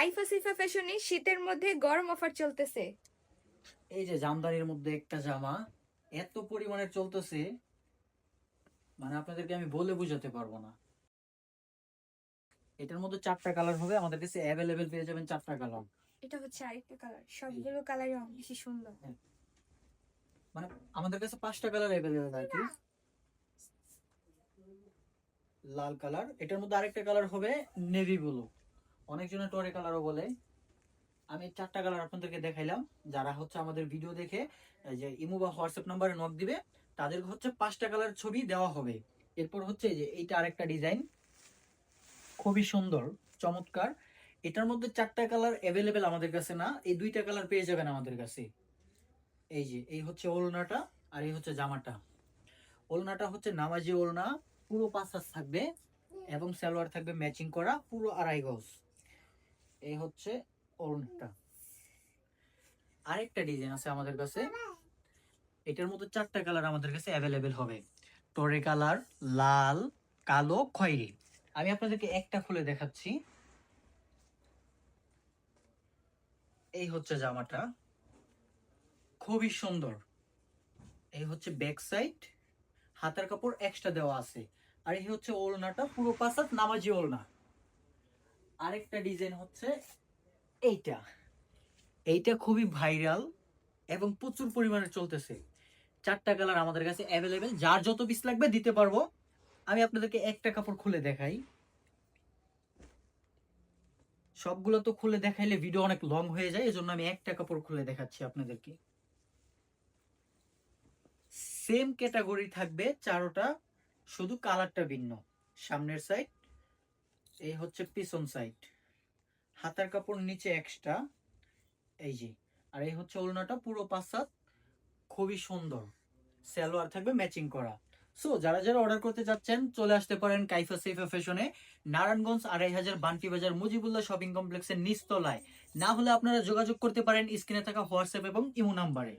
কাইফা সিফা ফ্যাশনে শীতের মধ্যে গরম অফার চলতেছে। এই যে জামদানির মধ্যে একটা জামা এত পরিমাণে চলতেছে মানে আপনাদেরকে আমি বলে বুঝাতে পারব না। এটার মধ্যে চারটা কালার হবে আমাদের কাছে অ্যাভেলেবেল পেয়ে যাবেন চারটা কালার। এটা হচ্ছে আরেকটা কালার সবগুলো কালারই অনেক বেশি সুন্দর। মানে আমাদের কাছে পাঁচটা কালার অ্যাভেলেবেল আর কি। লাল কালার এটার মধ্যে আরেকটা কালার হবে নেভি ব্লু। অনেকজনে টরে কালারও বলে। আমি চারটা কালার আপনাদেরকে দেখাইলাম। যারা হচ্ছে আমাদের ভিডিও দেখে যে ইমো বা হোয়াটসঅ্যাপ নাম্বারে নক দিবে তাদের হচ্ছে পাঁচটা কালার ছবি দেওয়া হবে। এরপর হচ্ছে যে এইটা আরেকটা ডিজাইন খুবই সুন্দর, চমৎকার। এটার মধ্যে চারটা কালার অ্যাভেলেবেল আমাদের কাছে না, এই দুইটা কালার পেয়ে যাবেন আমাদের কাছে। এই যে, এই হচ্ছে ওলনাটা আর এই হচ্ছে জামাটা। ওলনাটা হচ্ছে নামাজি ওলনা, পুরো পাঁচ থাকবে এবং সালোয়ার থাকবে ম্যাচিং করা, পুরো আড়াই গজ। এই হচ্ছে ওলনাটা আরেকটা ডিজাইন আছে আমাদের কাছে। এটার মধ্যে চারটা কালার আমাদের কাছে অ্যাভেলেবেল হবে। টরে কালার লাল, কালো, খয়েরি। আমি আপনাদেরকে একটা খুলে দেখাচ্ছি। এই হচ্ছে জামাটা। খুবই সুন্দর। এই হচ্ছে ব্যাক সাইড হাতার কাপড় এক্সট্রা দেওয়া আছে। আর এই হচ্ছে ওড়নাটা পুরো পাসাত নামাজি ওড়না। আরেকটা ডিজাইন হচ্ছে এইটা। এইটা খুবই ভাইরাল এবং প্রচুর পরিমাণে চলতেছে। চারটা কালার আমাদের কাছে অ্যাভেলেবেল যার যত পিস লাগবে দিতে পারব। আমি আপনাদেরকে একটা কাপড় খুলে দেখাই। সবগুলো তো খুলে দেখাইলে ভিডিও অনেক লং হয়ে যায়, এজন্য আমি একটা কাপড় খুলে দেখাচ্ছি আপনাদেরকে। সেম ক্যাটাগরি থাকবে চারোটা, শুধু কালারটা ভিন্ন। সামনের সাইড এই হচ্ছে পিছন সাইড হাতার কাপড় নিচে এক্সট্রা এই যে, আর এই হচ্ছে ওড়নাটা পুরো পাঁচাত খুবই সুন্দর। সালোয়ার থাকবে ম্যাচিং করা। সো যারা যারা অর্ডার করতে চাচ্ছেন চলে আসতে পারেন কাইফা সেফা ফ্যাশনে। নারায়ণগঞ্জ আড়াই হাজার বান্টি বাজার, মুজিবুল্লাহ শপিং কমপ্লেক্সের নিচতলায়। না হলে আপনারা যোগাযোগ করতে পারেন স্ক্রিনে থাকা হোয়াটসঅ্যাপ এবং ইমো নাম্বারে।